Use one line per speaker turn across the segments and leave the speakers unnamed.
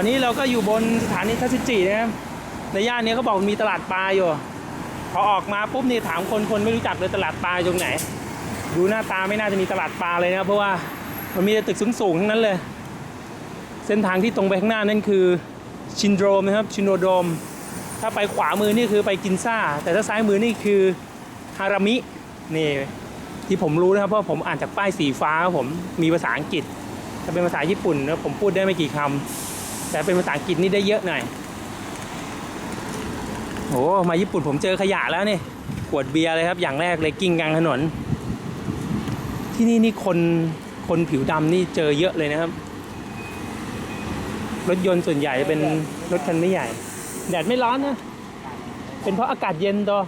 อนนี้เราก็อยู่บนสถานีทัศจินะครับในย่านนี้เขาบอกมีตลาดปลาอยู่ พอออกมาปุ๊บนี่ถามคนคนไม่รู้จักเลยตลาดปลาอยู่ตรงไหน ดูหน้าตาไม่น่าจะมีตลาดปลาเลยนะเพราะว่ามันมีแต่ตึกสูงๆทั้งนั้นเลย เส้นทางที่ตรงไปข้างหน้านั่นคือชินโดรมนะครับชินโดโดม ถ้าไปขวามือนี่คือไปกินซ่า แต่ถ้าซ้ายมือนี่คือฮารามินี่ที่ผมรู้นะครับเพราะผมอ่านจากป้ายสีฟ้าผมมีภาษาอังกฤษถ้าเป็นภาษาญี่ปุ่นนะผมพูดได้ไม่กี่คำ แต่เป็นภาษาอังกฤษนี่ได้เยอะหน่อยโอ้มาญี่ปุ่นผมเจอขยะแล้วนี่ขวดเบียร์เลยครับอย่างแรกเลยกิ้งกลางถนน ที่นี่นี่คนคนผิวดำนี่เจอเยอะเลยนะครับ รถยนต์ส่วนใหญ่เป็นรถคันไม่ใหญ่ แดดไม่ร้อนนะ เป็นเพราะอากาศเย็นตัว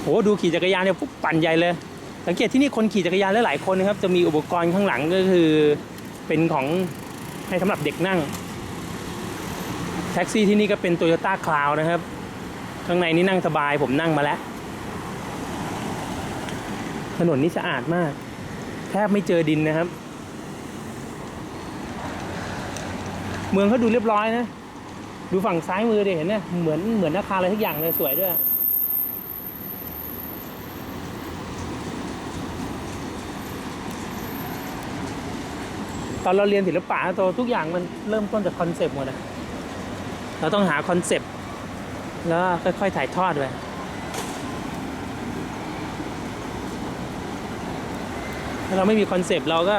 โหดูขี่จักรยานเนี่ยปุ๊บปั่นใหญ่เลย สังเกตที่นี่คนขี่จักรยานหลายๆคนนะครับ จะมีอุปกรณ์ข้างหลังก็คือ เป็นของให้สำหรับเด็กนั่ง แท็กซี่ที่นี่ก็เป็น Toyota Cloud นะครับ ข้างในนี่นั่งสบายผมนั่งมาแล้ว ถนนนี่สะอาดมาก แทบไม่เจอดินนะครับ เมืองเขาดูเรียบร้อยนะ ดูฝั่งซ้ายมือดิเห็นเนี่ยเหมือนเหมือนอาคารอะไรทุกอย่างเลยสวยด้วย ตอนเราเรียนศิลปะตัวทุกอย่างมันเริ่มต้นจากคอนเซปต์หมดอะเราต้องหาคอนเซปต์แล้วค่อยๆถ่ายทอดไปถ้าเราไม่มีคอนเซปต์เราก็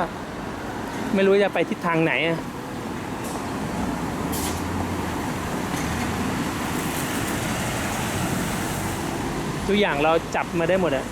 ไม่รู้จะไปทิศทางไหนอะทุกอย่างเราจับมาได้หมดอะ